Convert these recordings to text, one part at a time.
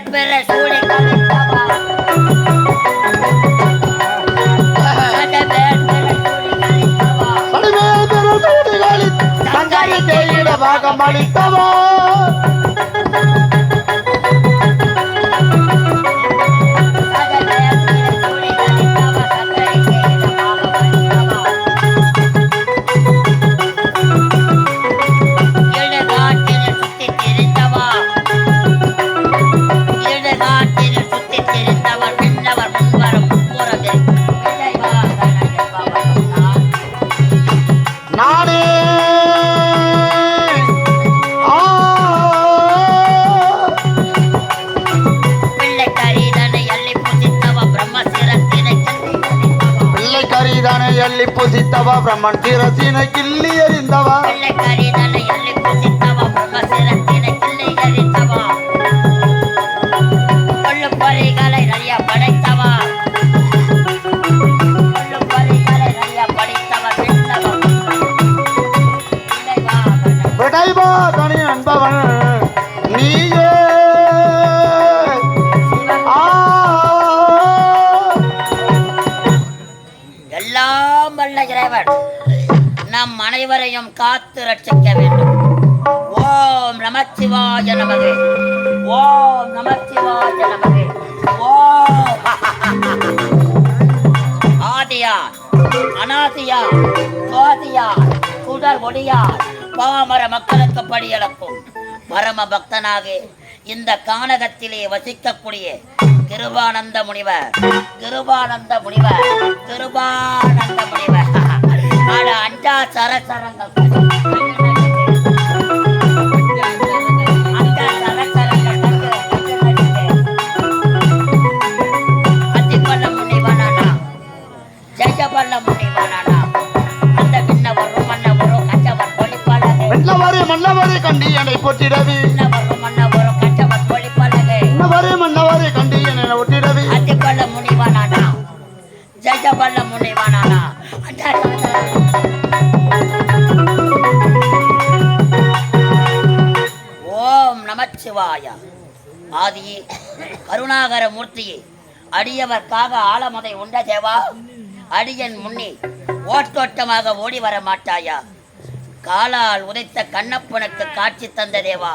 பேர் பெற சூடி கலைத்தவா தேயிட பாகம் அளித்தவா? புசித்தவா பிரம்மன் சிரசினை கிள்ளி எறிந்தவா? விடைவா தனி அள்ளி எல்லாம் இறைவன் நம் அனைவரையும் காத்து ரட்சிக்க வேண்டும். ஓம் நமச்சிவாய நமகே. ஓம் நமச்சிவாய நமகே. ஓம். ஆதியார் அனாதியார் சோதியார் சுடர் ஒடியார் பாமர மக்களுக்கு படியளக்கும் பரம பக்தனாக இந்த கானகத்திலே வசிக்கக்கூடிய கிருபானந்த முனிவர் கிருபானந்த முனிவர் கிருபானந்த முனிவர் ஆட அஞ்சா சரசரங்கள் மன்னவரே கண்டி என்னை போற்றிடவி. நமச்சிவாய ஆதியே கருணாகர மூர்த்தியே அடியவர்க்காக ஆலமதை உண்ட தேவா அடியன் முன்னே ஓட்டோட்டமாக ஓடி வர மாட்டாயா? காலால் உதைத்த கண்ணப்பனுக்கு காட்சி தந்த தேவா.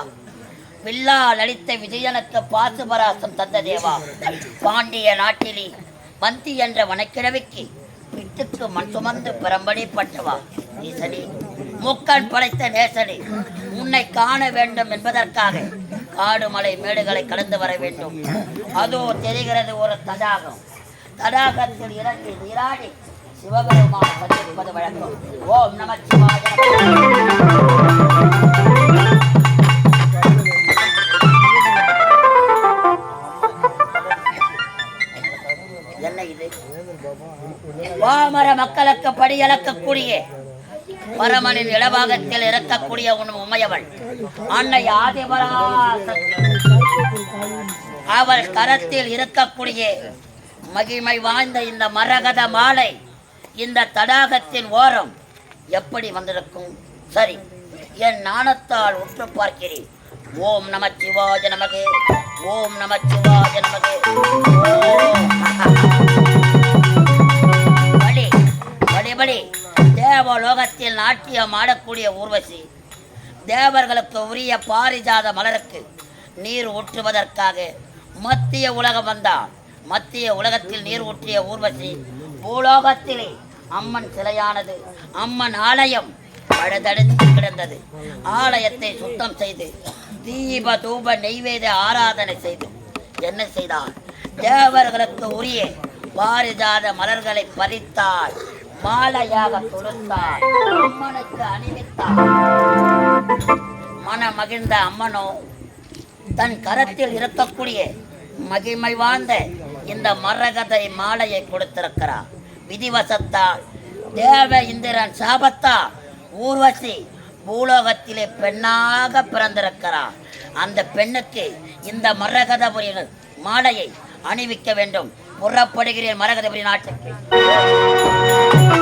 வில்லால் அளித்த விஜயனுக்கு பாசுபராசம் தந்த தேவா. பாண்டிய நாட்டிலே வந்தி என்ற வனக்கிழவிக்கு பிட்டுக்கு மண் சுமந்து பெறம்படிப்பட்டவா ஈசனே மூக்கன் படைத்த நேசனே உன்னை காண வேண்டும் என்பதற்காக காடு மலை மேடுகளை கடந்து வர வேண்டும். அதோ தெரிகிறது ஒரு தடாகம். தடாகத்தில் இறங்கி நீராடி சிவபெருமான் சந்திப்பது வழக்கம். ஓம் நமச்சிவாய என்ன இது? பாமர மக்களுக்கு படியளக்கக்கூடிய பரமனின் இடபாகத்தில் இருக்கக்கூடிய உன் உமையவள். அன்னை ஆதிபரா அவள் கரத்தில் இருக்கக்கூடிய மகிமை வாய்ந்த இந்த மரகத மாலை இந்த தடாகத்தின் ஓரம் எப்படி வந்திருக்கும்? சரி என் நாணத்தால் உற்று பார்க்கிறேன். ஓம் நம சிவாஜ நமகே ஓம் நம சிவாஜ நமகே. தேவலோகத்தில் நாட்டியம் ஆடக்கூடிய ஊர்வசி தேவர்களுக்கு உரிய பாரிஜாத மலருக்கு நீர் ஊற்றுவதற்காக மத்திய உலகம் வந்தான். மத்திய உலகத்தில் நீர் ஊற்றிய ஊர்வசி பூலோகத்திலே அம்மன் சிலையானது. அம்மன் ஆலயம் பழுதடைந்து கிடந்தது. ஆலயத்தை சுத்தம் செய்து தீப தூப நெய்வேத ஆராதனை செய்து என்ன செய்தார்? தேவர்களுக்கு உரிய பாரிஜாத மலர்களை பறித்தாள் மாலையாக தொடுத்தார் அம்மனுக்கு அணிவித்தார். மன மகிழ்ந்த அம்மனோ தன் கரத்தில் இருக்கக்கூடிய மகிமை வாழ்ந்த இந்த மரகதை மாலையை கொடுத்திருக்கிறார். விதிவசத்தால் தேவ இந்திரன் சாபத்தால் ஊர்வசி பூலோகத்திலே பெண்ணாக பிறந்திருக்கிறார். அந்த பெண்ணுக்கு இந்த மரகதபுரி மாலையை அணிவிக்க வேண்டும். புறப்படுகிறேன் மரகதபுரி நாட்டுக்கு.